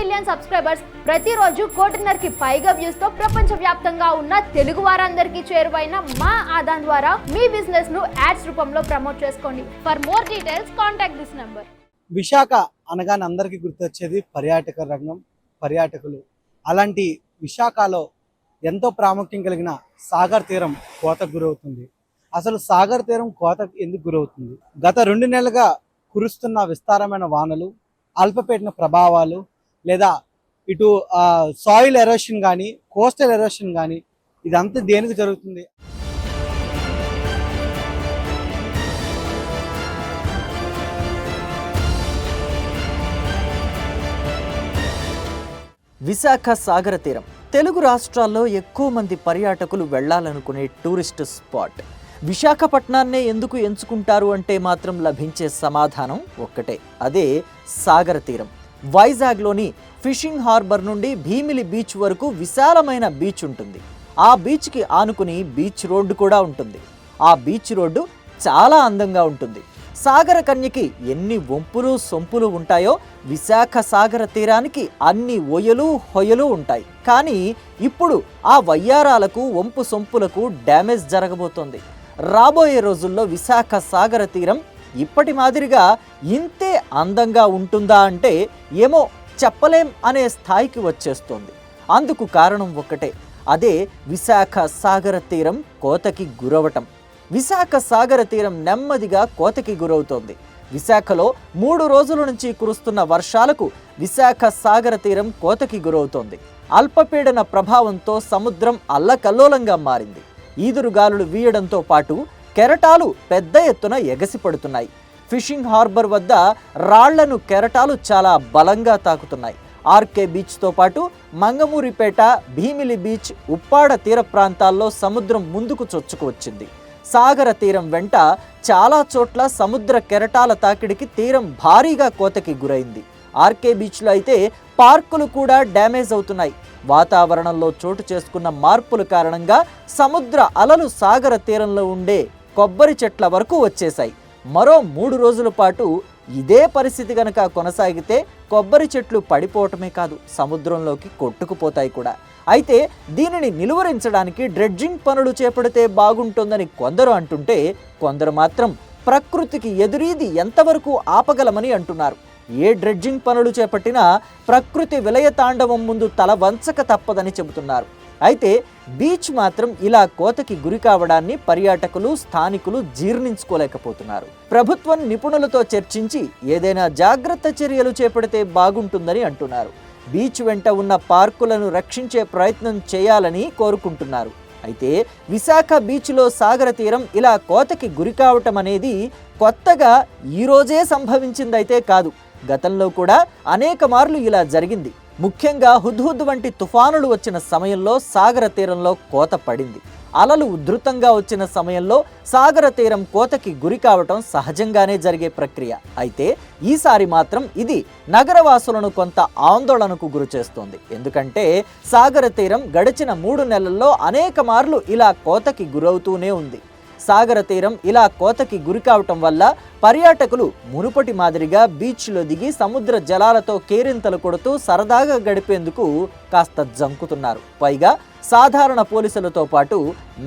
Million subscribers ప్రతిరోజు కోటిన్నరకి పైగా వ్యూస్తో ప్రపంచ వ్యాప్తంగా ఉన్న తెలుగు వారందరికీ చేరువైన మా ఆదాన్ ద్వారా మీ బిజినెస్ను యాడ్స్ రూపంలో ప్రమోట్ చేసుకోండి. For more details contact this number Visakha అనగానే అందరికీ గుర్తొచ్చేది పర్యాటక రంగం పర్యాటకులు. అలాంటి విశాఖలో ఎంతో ప్రాముఖ్యం కలిగిన సాగర్ తీరం కోతకు గురవుతుంది. అసలు సాగర్ తీరం కోతకు ఎందుకు గురవుతుంది? గత రెండు నెలలుగా కురుస్తున్న విస్తారమైన వానలు అల్పపీడన ప్రభావాలు లేదా ఇటు సాయిల్ ఎరోషన్ కానీ కోస్టల్ ఎరోషన్ కానీ ఇదంతా దేనికి జరుగుతుంది? విశాఖ సాగర తీరం. తెలుగు రాష్ట్రాల్లో ఎక్కువ మంది పర్యాటకులు వెళ్ళాలనుకునే టూరిస్ట్ స్పాట్. విశాఖపట్నాన్నే ఎందుకు ఎంచుకుంటారు అంటే మాత్రం లభించే సమాధానం ఒక్కటే. అదే సాగర తీరం. వైజాగ్లోని ఫిషింగ్ హార్బర్ నుండి భీమిలి బీచ్ వరకు విశాలమైన బీచ్ ఉంటుంది. ఆ బీచ్కి ఆనుకుని బీచ్ రోడ్డు కూడా ఉంటుంది. ఆ బీచ్ రోడ్డు చాలా అందంగా ఉంటుంది. సాగర కన్యకి ఎన్ని వంపులు సొంపులు ఉంటాయో విశాఖ సాగర తీరానికి అన్ని ఒయలు హొయలు ఉంటాయి. కానీ ఇప్పుడు ఆ వయ్యారాలకు వంపు సొంపులకు డ్యామేజ్ జరగబోతోంది. రాబోయే రోజుల్లో విశాఖ సాగర తీరం ఇప్పటి మాదిరిగా ఇంతే అందంగా ఉంటుందా అంటే ఏమో చెప్పలేం అనే స్థాయికి వచ్చేస్తుంది. అందుకు కారణం ఒక్కటే. అదే విశాఖ సాగర తీరం కోతకి గురవటం. విశాఖ సాగర తీరం నెమ్మదిగా కోతకి గురవుతోంది. విశాఖలో మూడు రోజుల నుంచి కురుస్తున్న వర్షాలకు విశాఖ సాగర తీరం కోతకి గురవుతోంది. అల్పపీడన ప్రభావంతో సముద్రం అల్లకల్లోలంగా మారింది. ఈదురుగాలులు వీయడంతో పాటు కెరటాలు పెద్ద ఎత్తున ఎగసిపడుతున్నాయి. ఫిషింగ్ హార్బర్ వద్ద రాళ్ళను కెరటాలు చాలా బలంగా తాకుతున్నాయి. ఆర్కే బీచ్తో పాటు మంగమూరిపేట భీమిలి బీచ్ ఉప్పాడ తీర ప్రాంతాల్లో సముద్రం ముందుకు చొచ్చుకు వచ్చింది. సాగర తీరం వెంట చాలా చోట్ల సముద్ర కెరటాల తాకిడికి తీరం భారీగా కోతకి గురైంది. ఆర్కే బీచ్లో అయితే పార్కులు కూడా డ్యామేజ్ అవుతున్నాయి. వాతావరణంలో చోటు చేసుకున్న మార్పుల కారణంగా సముద్ర అలలు సాగర తీరంలో ఉండే కొబ్బరి చెట్ల వరకు వచ్చేశాయి. మరో మూడు రోజుల పాటు ఇదే పరిస్థితి కనుక కొనసాగితే కొబ్బరి చెట్లు పడిపోవటమే కాదు సముద్రంలోకి కొట్టుకుపోతాయి కూడా. అయితే దీనిని నిలువరించడానికి డ్రెడ్జింగ్ పనులు చేపడితే బాగుంటుందని కొందరు అంటుంటే కొందరు మాత్రం ప్రకృతికి ఎదురీది ఎంతవరకు ఆపగలమని అంటున్నారు. ఏ డ్రెడ్జింగ్ పనులు చేపట్టినా ప్రకృతి విలయ తాండవం ముందు తల వంచక తప్పదని చెబుతున్నారు. అయితే బీచ్ మాత్రం ఇలా కోతకి గురి కావడాన్ని పర్యాటకులు స్థానికులు జీర్ణించుకోలేకపోతున్నారు. ప్రభుత్వం నిపుణులతో చర్చించి ఏదైనా జాగ్రత్త చర్యలు చేపడితే బాగుంటుందని అంటున్నారు. బీచ్ వెంట ఉన్న పార్కులను రక్షించే ప్రయత్నం చేయాలని కోరుకుంటున్నారు. అయితే విశాఖ బీచ్లో సాగర తీరం ఇలా కోతకి గురి కావటం అనేది కొత్తగా ఈరోజే సంభవించిందైతే కాదు. గతంలో కూడా అనేక మార్లు ఇలా జరిగింది. ముఖ్యంగా హుద్హుద్ వంటి తుఫానులు వచ్చిన సమయంలో సాగర తీరంలో కోత పడింది. అలలు ఉధృతంగా వచ్చిన సమయంలో సాగర తీరం కోతకి గురి కావటం సహజంగానే జరిగే ప్రక్రియ. అయితే ఈసారి మాత్రం ఇది నగరవాసులను కొంత ఆందోళనకు గురిచేస్తోంది ఎందుకంటే సాగర తీరం గడిచిన మూడు నెలల్లో అనేక మార్లు ఇలా కోతకి గురవుతూనే ఉంది. సాగర తీరం ఇలా కోతకి గురి కావటం వల్ల పర్యాటకులు మునుపటి మాదిరిగా బీచ్లో దిగి సముద్ర జలాలతో కేరింతలు కొడుతూ సరదాగా గడిపేందుకు కాస్త జంకుతున్నారు. పైగా సాధారణ పోలీసులతో పాటు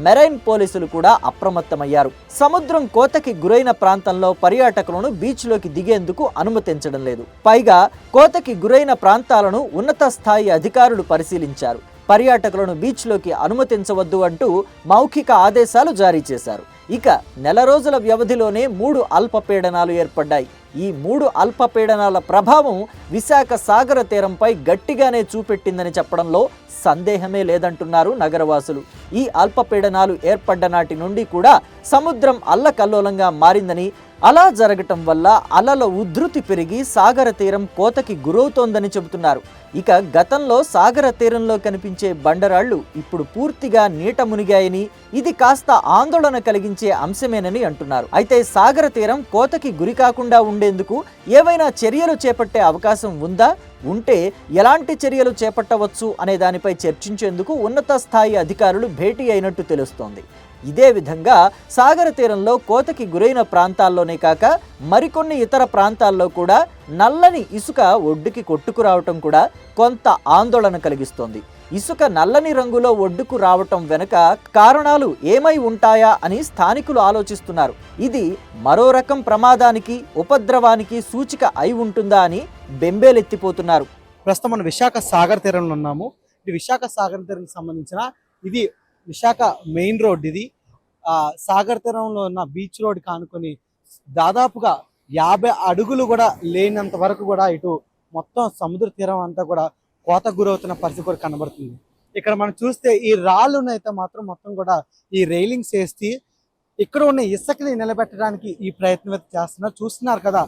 మెరైన్ పోలీసులు కూడా అప్రమత్తమయ్యారు. సముద్రం కోతకి గురైన ప్రాంతంలో పర్యాటకులను బీచ్లోకి దిగేందుకు అనుమతించడం లేదు. పైగా కోతకి గురైన ప్రాంతాలను ఉన్నత స్థాయి అధికారులు పరిశీలించారు. పర్యాటకులను బీచ్లోకి అనుమతించవద్దు అంటూ మౌఖిక ఆదేశాలు జారీ చేశారు. ఇక నెల రోజుల వ్యవధిలోనే మూడు అల్పపీడనాలు ఏర్పడ్డాయి. ఈ మూడు అల్పపీడనాల ప్రభావం విశాఖ సాగర తీరంపై గట్టిగానే చూపెట్టిందని చెప్పడంలో సందేహమే లేదంటున్నారు నగరవాసులు. ఈ అల్పపీడనాలు ఏర్పడ్డ నాటి నుండి కూడా సముద్రం అల్లకల్లోలంగా మారిందని అలా జరగటం వల్ల అలల ఉధృతి పెరిగి సాగర తీరం కోతకి గురవుతోందని చెబుతున్నారు. ఇక గతంలో సాగర తీరంలో కనిపించే బండరాళ్ళు ఇప్పుడు పూర్తిగా నీట మునిగాయని ఇది కాస్త ఆందోళన కలిగించే అంశమేనని అంటున్నారు. అయితే సాగర తీరం కోతకి గురి కాకుండా ఉండేందుకు ఏవైనా చర్యలు చేపట్టే అవకాశం ఉందా? ఉంటే ఎలాంటి చర్యలు చేపట్టవచ్చు అనే దానిపై చర్చించేందుకు ఉన్నత స్థాయి అధికారులు భేటీ అయినట్టు తెలుస్తోంది. ఇదే విధంగా సాగర తీరంలో కోతకి గురైన ప్రాంతాల్లోనే కాక మరికొన్ని ఇతర ప్రాంతాల్లో కూడా నల్లని ఇసుక ఒడ్డుకి కొట్టుకురావటం కూడా కొంత ఆందోళన కలిగిస్తోంది. ఇసుక నల్లని రంగులో ఒడ్డుకు రావటం వెనుక కారణాలు ఏమై ఉంటాయా అని స్థానికులు ఆలోచిస్తున్నారు. ఇది మరో రకం ప్రమాదానికి ఉపద్రవానికి సూచిక అయి ఉంటుందా అని బెంబేలెత్తిపోతున్నారు. ప్రస్తుతం మనం విశాఖ సాగర్ తీరంలో ఉన్నాము. ఇది విశాఖ సాగర్ తీరంకి సంబంధించిన ఇది విశాఖ మెయిన్ రోడ్ ఇది. సాగర్ తీరంలో ఉన్న బీచ్ రోడ్ కానుకొని దాదాపుగా యాభై అడుగులు కూడా లేనంత వరకు కూడా ఇటు మొత్తం సముద్ర తీరం అంతా కూడా కోత గురవుతున్న పరిస్థితి కూడా కనబడుతుంది. ఇక్కడ మనం చూస్తే ఈ రాళ్ళునైతే మాత్రం మొత్తం కూడా ఈ రైలింగ్స్ వేసి ఇక్కడ ఉన్న ఇసుకని నిలబెట్టడానికి ఈ ప్రయత్నం అయితే చేస్తున్నారు. చూస్తున్నారు కదా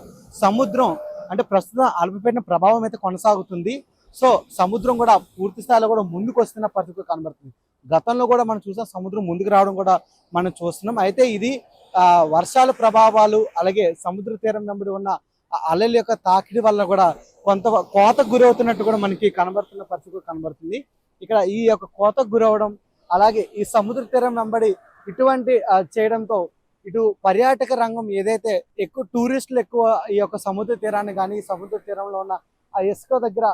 సముద్రం అంటే ప్రస్తుతం అల్పపీడన ప్రభావం అయితే కొనసాగుతుంది. సో సముద్రం కూడా పూర్తి స్థాయిలో కూడా ముందుకు వస్తున్న పరిస్థితి కనబడుతుంది. గతంలో కూడా మనం చూసాం సముద్రం ముందుకు రావడం కూడా మనం చూస్తున్నాం. అయితే ఇది ఆ, వర్షాల ప్రభావాలు అలాగే సముద్ర తీరం వెంబడి ఉన్న ఆ అలల యొక్క తాకిడి వల్ల కూడా కొంత కోతకు గురవుతున్నట్టు కూడా మనకి కనబడుతున్న పరిస్థితి కనబడుతుంది. ఇక్కడ ఈ యొక్క కోతకు గురవడం అలాగే ఈ సముద్ర తీరం వెంబడి ఇటువంటి చేయడంతో ఇటు పర్యాటక రంగం ఏదైతే ఎక్కువ టూరిస్టులు ఎక్కువ ఈ యొక్క సముద్ర తీరాన్ని కానీ సముద్ర తీరంలో ఉన్న ఆ ఇసుక దగ్గర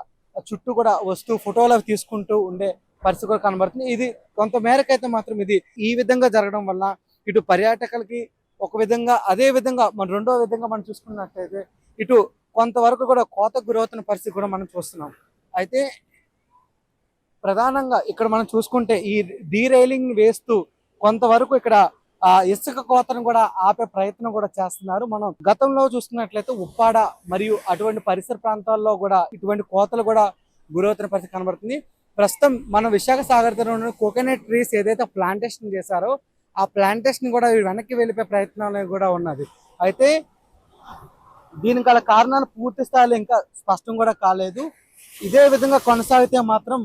చుట్టూ కూడా వస్తూ ఫోటోలు తీసుకుంటూ ఉండే పరిస్థితి కూడా కనబడుతుంది. ఇది కొంత మేరకు అయితే మాత్రం ఇది ఈ విధంగా జరగడం వల్ల ఇటు పర్యాటకులకి ఒక విధంగా అదే విధంగా మన రెండో విధంగా మనం చూసుకున్నట్లయితే ఇటు కొంతవరకు కూడా కోతకు గురవుతున్న పరిస్థితి కూడా మనం చూస్తున్నాం. అయితే ప్రధానంగా ఇక్కడ మనం చూసుకుంటే ఈ డీరైలింగ్ వేస్తూ కొంతవరకు ఇక్కడ ఆ ఇసుక కోతను కూడా ఆపే ప్రయత్నం కూడా చేస్తున్నారు. మనం గతంలో చూసుకున్నట్లయితే ఉప్పాడ మరియు అటువంటి పరిసర ప్రాంతాల్లో కూడా ఇటువంటి కోతలు కూడా గురవుతున్న పరిస్థితి కనబడుతుంది. ప్రస్తుతం మన విశాఖ సాగర్ తీరంలో కోకోనట్ ట్రీస్ ఏదైతే ప్లాంటేషన్ చేశారో ఆ ప్లాంటేషన్ కూడా వెనక్కి వెళ్ళిపోయే ప్రయత్నాలు కూడా ఉన్నది. అయితే దీనికి గల కారణాలు పూర్తి స్థాయిలో ఇంకా స్పష్టం కూడా కాలేదు. ఇదే విధంగా కొనసాగితే మాత్రం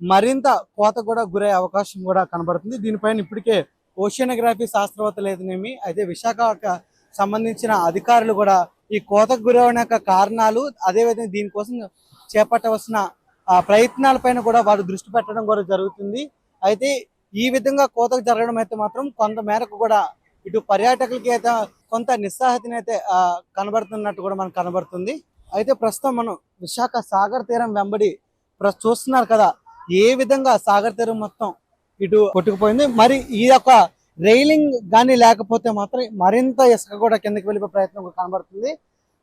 మరింత కోత కూడా గురయ్యే అవకాశం కూడా కనబడుతుంది. దీనిపైన ఇప్పటికే ఓషియనోగ్రఫీ శాస్త్రవేత్తలు అయితేనేమి అయితే విశాఖకు సంబంధించిన అధికారులు కూడా ఈ కోతకు గురైన యొక్క కారణాలు అదేవిధంగా దీనికోసం చేపట్టవలసిన ప్రయత్నాలపైన కూడా వారు దృష్టి పెట్టడం కూడా జరుగుతుంది. అయితే ఈ విధంగా కోతకు జరగడం అయితే మాత్రం కొంత మేరకు కూడా ఇటు పర్యాటకులకి అయితే కొంత నిస్సాహితని అయితే కనబడుతున్నట్టు కూడా మనకు కనబడుతుంది. అయితే ప్రస్తుతం మనం విశాఖ సాగర్ తీరం వెంబడి చూస్తున్నారు కదా ఏ విధంగా సాగర్ తీరం మొత్తం ఇటు కొట్టుకుపోయింది. మరి ఈ యొక్క రైలింగ్ కానీ లేకపోతే మాత్రం మరింత ఇసుక కూడా కిందకి వెళ్ళిపోయే ప్రయత్నం కూడా కనబడుతుంది.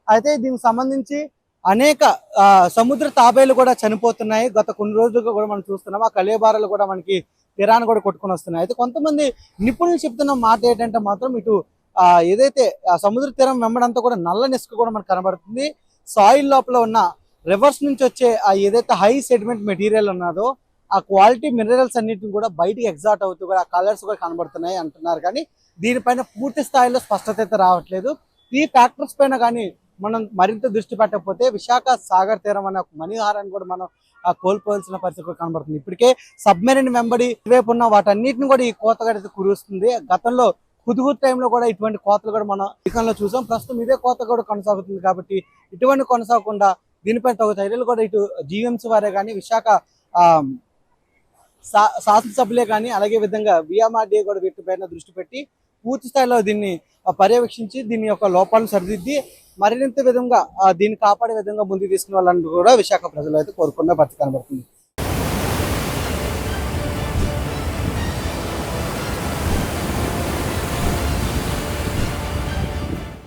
అయితే దీనికి సంబంధించి అనేక సముద్ర తాబేలు కూడా చనిపోతున్నాయి. గత కొన్ని రోజులుగా కూడా మనం చూస్తున్నాం. ఆ కలేబారాలు కూడా మనకి తీరాన్ని కూడా కొట్టుకొని వస్తున్నాయి. అయితే కొంతమంది నిపుణులు చెప్తున్న మాట ఏంటంటే మాత్రం ఇటు ఏదైతే ఆ సముద్ర తీరం వెంబడంతా కూడా నల్ల ఇసుక కూడా మనకు కనబడుతుంది. సాయిల్ లోపల ఉన్న రివర్స్ నుంచి వచ్చే ఆ ఏదైతే హై సెడిమెంట్ మెటీరియల్ ఉన్నదో ఆ క్వాలిటీ మినరల్స్ అన్నిటిని కూడా బయటికి ఎగ్జాట్ అవుతూ కూడా ఆ కలర్స్ కూడా కనబడుతున్నాయి అంటున్నారు. కానీ దీనిపైన పూర్తి స్థాయిలో స్పష్టత అయితే రావట్లేదు. ఈ ఫ్యాక్టర్స్ పైన కానీ మనం మరింత దృష్టి పెట్టకపోతే విశాఖ సాగర్ తీరం అనే ఒక మణిహారాన్ని కూడా మనం కోల్పోవాల్సిన పరిస్థితి కూడా కనబడుతుంది. ఇప్పటికే సబ్మెరీన్ వెంబడి ఇటువైపు ఉన్న వాటన్నిటిని కూడా ఈ కోతగా కురుస్తుంది. గతంలో హుదుహుద్ టైంలో కూడా ఇటువంటి కోతలు కూడా మనం ఇకంలో చూసాం. ప్రస్తుతం ఇదే కోత కూడా కొనసాగుతుంది కాబట్టి ఇటువంటి కొనసాగకుండా దీనిపై తగు చర్యలు కూడా ఇటు జీఎంసీ వారే కానీ విశాఖ ఆ, శాసనసభ్యులే కానీ అలాగే విధంగా విఎంఆర్డీఏ కూడా వీటిపైన దృష్టి పెట్టి పూర్తి స్థాయిలో దీన్ని పర్యవేక్షించి దీని యొక్క లోపాలను సరిదిద్ది మరింత విధంగా దీన్ని కాపాడే విధంగా ముందుకు తీసుకుని వాళ్ళని కూడా విశాఖ ప్రజలు అయితే కోరుకున్న పరిస్థితి కనబడుతుంది.